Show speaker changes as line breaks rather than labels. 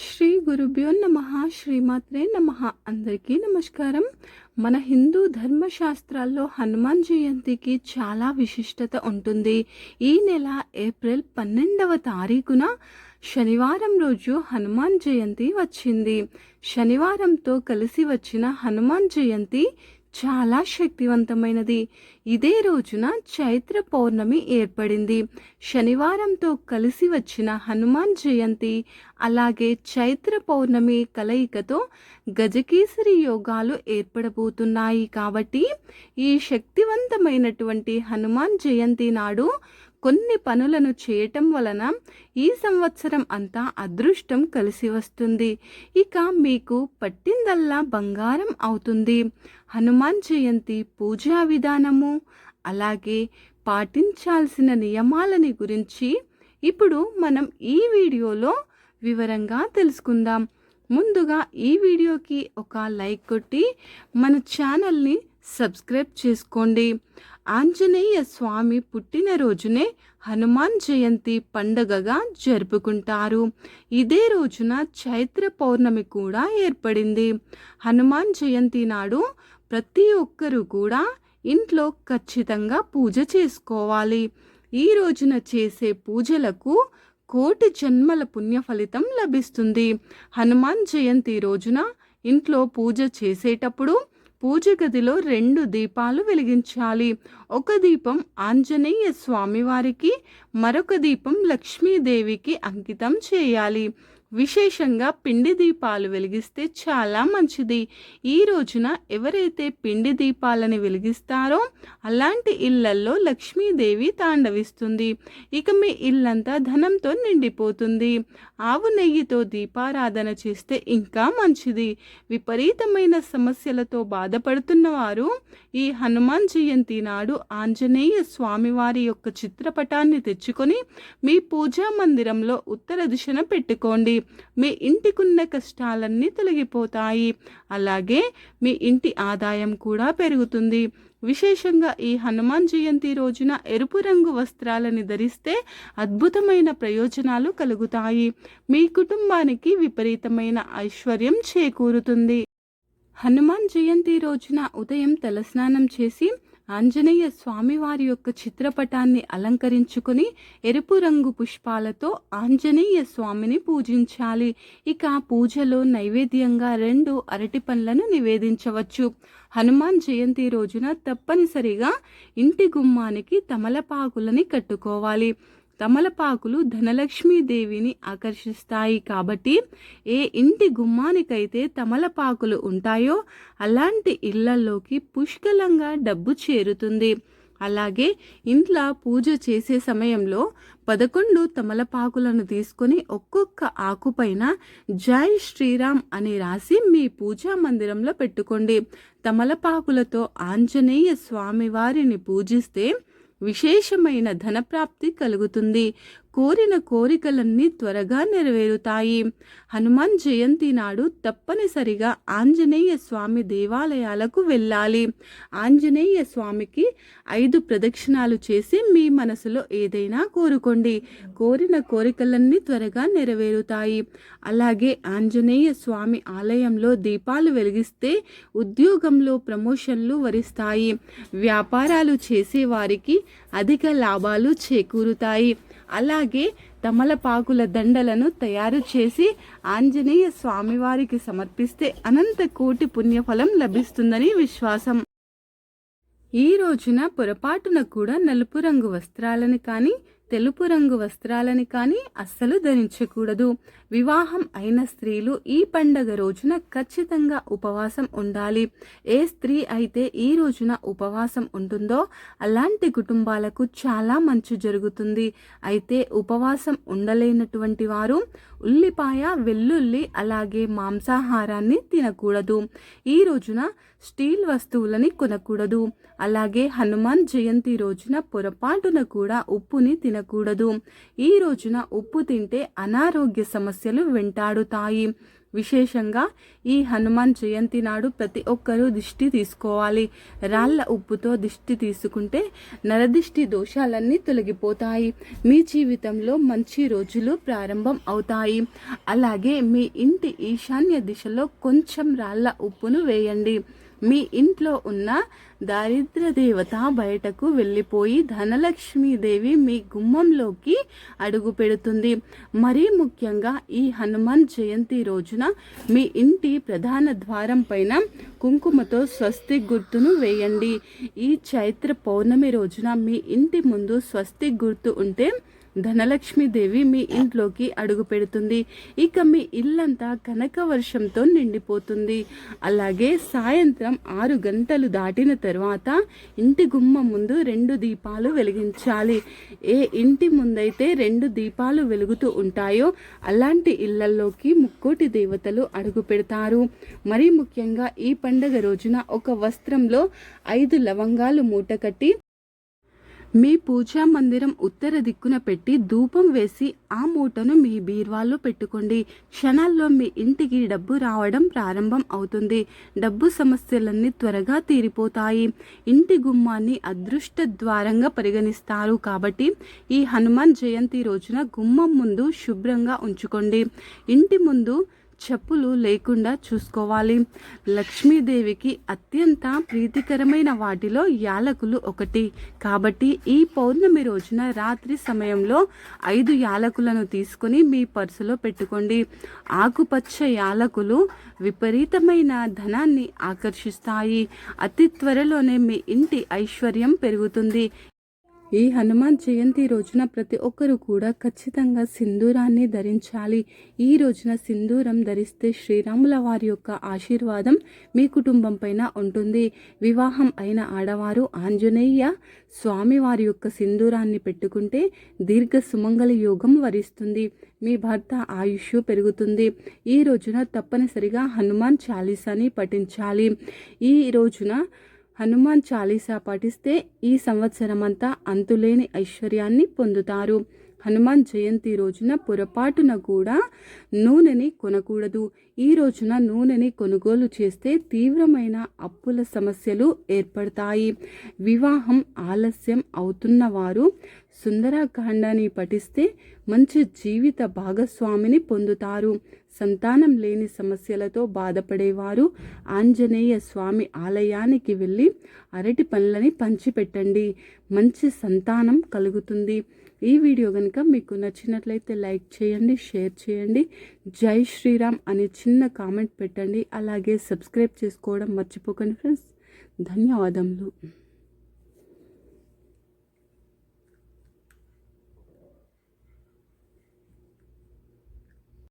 శ్రీ గురుభ్యో నమ శ్రీమాత్రే నమ. అందరికీ నమస్కారం. మన హిందూ ధర్మశాస్త్రాల్లో హనుమాన్ జయంతికి చాలా విశిష్టత ఉంటుంది. ఈ నెల ఏప్రిల్ పన్నెండవ తారీఖున శనివారం రోజు హనుమాన్ జయంతి వచ్చింది. శనివారంతో కలిసి వచ్చిన హనుమాన్ జయంతి చాలా శక్తివంతమైనది. ఇదే రోజున చైత్ర పౌర్ణమి ఏర్పడింది. శనివారంతో కలిసి వచ్చిన హనుమాన్ జయంతి అలాగే చైత్ర పౌర్ణమి కలయికతో గజకేసరి యోగాలు ఏర్పడబోతున్నాయి. కాబట్టి ఈ శక్తివంతమైనటువంటి హనుమాన్ జయంతి నాడు కొన్ని పనులను చేయటం వలన ఈ సంవత్సరం అంతా అదృష్టం కలిసి వస్తుంది. ఇక మీకు పట్టిందల్లా బంగారం అవుతుంది. హనుమాన్ జయంతి పూజా విధానము అలాగే పాటించాల్సిన నియమాలని గురించి ఇప్పుడు మనం ఈ వీడియోలో వివరంగా తెలుసుకుందాం. ముందుగా ఈ వీడియోకి ఒక లైక్ కొట్టి మన ఛానల్ని సబ్స్క్రైబ్ చేసుకోండి. ఆంజనేయ స్వామి పుట్టినరోజునే హనుమాన్ జయంతి పండగగా జరుపుకుంటారు. ఇదే రోజున చైత్ర పౌర్ణమి కూడా ఏర్పడింది. హనుమాన్ జయంతి నాడు ప్రతి ఒక్కరూ కూడా ఇంట్లో ఖచ్చితంగా పూజ చేసుకోవాలి. ఈ రోజున చేసే పూజలకు కోటి జన్మల పుణ్య ఫలితం లభిస్తుంది. హనుమాన్ జయంతి రోజున ఇంట్లో పూజ చేసేటప్పుడు పూజ గదిలో రెండు దీపాలు వెలిగించాలి. ఒక దీపం ఆంజనేయ స్వామివారికి మరొక దీపం లక్ష్మీదేవికి అంకితం చేయాలి. విశేషంగా పిండి దీపాలు వెలిగిస్తే చాలా మంచిది. ఈ రోజున ఎవరైతే పిండి దీపాలని వెలిగిస్తారో అలాంటి ఇళ్ళల్లో లక్ష్మీదేవి తాండవిస్తుంది. ఇక మీ ఇల్లంతా ధనంతో నిండిపోతుంది. ఆవు నెయ్యితో దీపారాధన చేస్తే ఇంకా మంచిది. విపరీతమైన సమస్యలతో బాధపడుతున్న వారు ఈ హనుమాన్ జయంతి నాడు ఆంజనేయ స్వామివారి యొక్క చిత్రపటాన్ని తెచ్చుకొని మీ పూజా మందిరంలో ఉత్తర దిశన పెట్టుకోండి. మీ ఇంటికున్న కష్టాలన్నీ తొలగిపోతాయి. అలాగే మీ ఇంటి ఆదాయం కూడా పెరుగుతుంది. విశేషంగా ఈ హనుమాన్ జయంతి రోజున ఎరుపు రంగు వస్త్రాలని ధరిస్తే అద్భుతమైన ప్రయోజనాలు కలుగుతాయి. మీ కుటుంబానికి విపరీతమైన ఐశ్వర్యం చేకూరుతుంది. హనుమాన్ జయంతి రోజున ఉదయం తలస్నానం చేసి ఆంజనేయ స్వామివారి యొక్క చిత్రపటాన్ని అలంకరించుకుని ఎరుపు రంగు పుష్పాలతో ఆంజనేయ స్వామిని పూజించాలి. ఇక పూజలో నైవేద్యంగా రెండు అరటి పండ్లను నివేదించవచ్చు. హనుమాన్ జయంతి రోజున తప్పనిసరిగా ఇంటి గుమ్మానికి తమలపాకులని కట్టుకోవాలి. తమలపాకులు ధనలక్ష్మీదేవిని ఆకర్షిస్తాయి కాబట్టి ఏ ఇంటి గుమ్మానికైతే తమలపాకులు ఉంటాయో అలాంటి ఇళ్ళలోకి పుష్కలంగా డబ్బు చేరుతుంది. అలాగే ఇంట్లో పూజ చేసే సమయంలో పదకొండు తమలపాకులను తీసుకొని ఒక్కొక్క ఆకుపైన జై శ్రీరామ్ అని రాసి మీ పూజా మందిరంలో పెట్టుకోండి. తమలపాకులతో ఆంజనేయ స్వామివారిని పూజిస్తే విశేషమైన ధనప్రాప్తి కలుగుతుంది. కోరిన కోరికలన్నీ త్వరగా నెరవేరుతాయి. హనుమాన్ జయంతి నాడు తప్పనిసరిగా ఆంజనేయ స్వామి దేవాలయాలకు వెళ్ళాలి. ఆంజనేయ స్వామికి ఐదు ప్రదక్షిణాలు చేసి మీ మనసులో ఏదైనా కోరుకోండి. కోరిన కోరికలన్నీ త్వరగా నెరవేరుతాయి. అలాగే ఆంజనేయ స్వామి ఆలయంలో దీపాలు వెలిగిస్తే ఉద్యోగంలో ప్రమోషన్లు వరిస్తాయి. వ్యాపారాలు చేసేవారికి అధిక లాభాలు చేకూరుతాయి. అలాగే తమలపాకుల దండలను తయారు చేసి ఆంజనేయ స్వామివారికి సమర్పిస్తే అనంత కోటి పుణ్యఫలం లభిస్తుందని విశ్వాసం. ఈ రోజున పొరపాటున కూడా నలుపు రంగు వస్త్రాలను కానీ తెలుపు రంగు వస్త్రాలని కానీ అస్సలు ధరించకూడదు. వివాహం అయిన స్త్రీలు ఈ పండగ రోజున ఖచ్చితంగా ఉపవాసం ఉండాలి. ఏ స్త్రీ అయితే ఈ రోజున ఉపవాసం ఉంటుందో అలాంటి కుటుంబాలకు చాలా మంచి జరుగుతుంది. అయితే ఉపవాసం ఉండలేనటువంటి వారు ఉల్లిపాయ వెల్లుల్లి అలాగే మాంసాహారాన్ని తినకూడదు. ఈ రోజున స్టీల్ వస్తువులని కొనకూడదు. అలాగే హనుమాన్ జయంతి రోజున పొరపాటున కూడా ఉప్పుని తినకూడదు. ఈ రోజున ఉప్పు తింటే అనారోగ్య సమస్యలు వెంటాడుతాయి. విశేషంగా ఈ హనుమాన్ జయంతి నాడు ప్రతి ఒక్కరూ దిష్టి తీసుకోవాలి. రాళ్ళ ఉప్పుతో దిష్టి తీసుకుంటే నరదిష్టి దోషాలన్నీ తొలగిపోతాయి. మీ జీవితంలో మంచి రోజులు ప్రారంభం అవుతాయి. అలాగే మీ ఇంటి ఈశాన్య దిశలో కొంచెం రాళ్ళ ఉప్పును వేయండి. మీ ఇంట్లో ఉన్న దారిద్ర దేవత బయటకు వెళ్ళిపోయి ధనలక్ష్మీదేవి మీ గుమ్మంలోకి అడుగు పెడుతుంది. మరీ ముఖ్యంగా ఈ హనుమాన్ జయంతి రోజున మీ ఇంటి ప్రధాన ద్వారం పైన కుంకుమతో స్వస్తి గుర్తును వేయండి. ఈ చైత్ర పౌర్ణమి రోజున మీ ఇంటి ముందు స్వస్తి గుర్తు ఉంటే ధనలక్ష్మీదేవి మీ ఇంట్లోకి అడుగు పెడుతుంది. ఇక మీ ఇల్లంతా కనక వర్షంతో నిండిపోతుంది. అలాగే సాయంత్రం ఆరు గంటలు దాటిన తర్వాత ఇంటి గుమ్మ ముందు రెండు దీపాలు వెలిగించాలి. ఏ ఇంటి ముందైతే రెండు దీపాలు వెలుగుతూ ఉంటాయో అలాంటి ఇళ్ళలోకి ముక్కోటి దేవతలు అడుగు పెడతారు. మరీ ముఖ్యంగా ఈ పండగ రోజున ఒక వస్త్రంలో ఐదు లవంగాలు మూట కట్టి మీ పూజా మందిరం ఉత్తర దిక్కున పెట్టి ధూపం వేసి ఆ మూటను మీ బీర్వాల్లో పెట్టుకోండి. క్షణాల్లో మీ ఇంటికి డబ్బు రావడం ప్రారంభం అవుతుంది. డబ్బు సమస్యలన్నీ త్వరగా తీరిపోతాయి. ఇంటి గుమ్మాన్ని అదృష్ట ద్వారంగా పరిగణిస్తారు. కాబట్టి ఈ హనుమాన్ జయంతి రోజున గుమ్మం ముందు శుభ్రంగా ఉంచుకోండి. ఇంటి ముందు చెప్పులు లేకుండా చూసుకోవాలి. లక్ష్మీదేవికి అత్యంత ప్రీతికరమైన వాటిలో యాలకులు ఒకటి. కాబట్టి ఈ పౌర్ణమి రోజున రాత్రి సమయంలో ఐదు యాలకులను తీసుకొని మీ పర్సులో పెట్టుకోండి. ఆకుపచ్చ యాలకులు విపరీతమైన ధనాన్ని ఆకర్షిస్తాయి. అతి త్వరలోనే మీ ఇంటి ఐశ్వర్యం పెరుగుతుంది. ఈ హనుమాన్ జయంతి రోజున ప్రతి ఒక్కరూ కూడా ఖచ్చితంగా సింధూరాన్ని ధరించాలి. ఈ రోజున సింధూరం ధరిస్తే శ్రీరాముల వారి యొక్క ఆశీర్వాదం మీ కుటుంబం పైన ఉంటుంది. వివాహం అయిన ఆడవారు ఆంజనేయ స్వామి వారి యొక్క సింధూరాన్ని పెట్టుకుంటే దీర్ఘ సుమంగళ యోగం వరిస్తుంది. మీ భర్త ఆయుష్ పెరుగుతుంది. ఈ రోజున తప్పనిసరిగా హనుమాన్ చాలీసాని పఠించాలి. ఈ రోజున హనుమాన్ చాలీసా పఠిస్తే ఈ సంవత్సరమంతా అంతులేని ఐశ్వర్యాన్ని పొందుతారు. హనుమాన్ జయంతి రోజున పొరపాటున కూడా నూనెని కొనకూడదు. ఈ రోజున నూనెని కొనుగోలు చేస్తే తీవ్రమైన అప్పుల సమస్యలు ఏర్పడతాయి. వివాహం ఆలస్యం అవుతున్న వారు సుందరకాండాన్ని పఠిస్తే మంచి జీవిత భాగస్వామిని పొందుతారు. సంతానం లేని సమస్యలతో బాధపడేవారు ఆంజనేయ స్వామి ఆలయానికి వెళ్ళి అరటి పండ్లని పంచిపెట్టండి. మంచి సంతానం కలుగుతుంది. ఈ వీడియో కనుక మీకు నచ్చినట్లయితే లైక్ చేయండి షేర్ చేయండి జై శ్రీరామ్ అనే చిన్న కామెంట్ పెట్టండి అలాగే సబ్స్క్రైబ్ చేసుకోవడం మర్చిపోకండి ఫ్రెండ్స్. ధన్యవాదములు.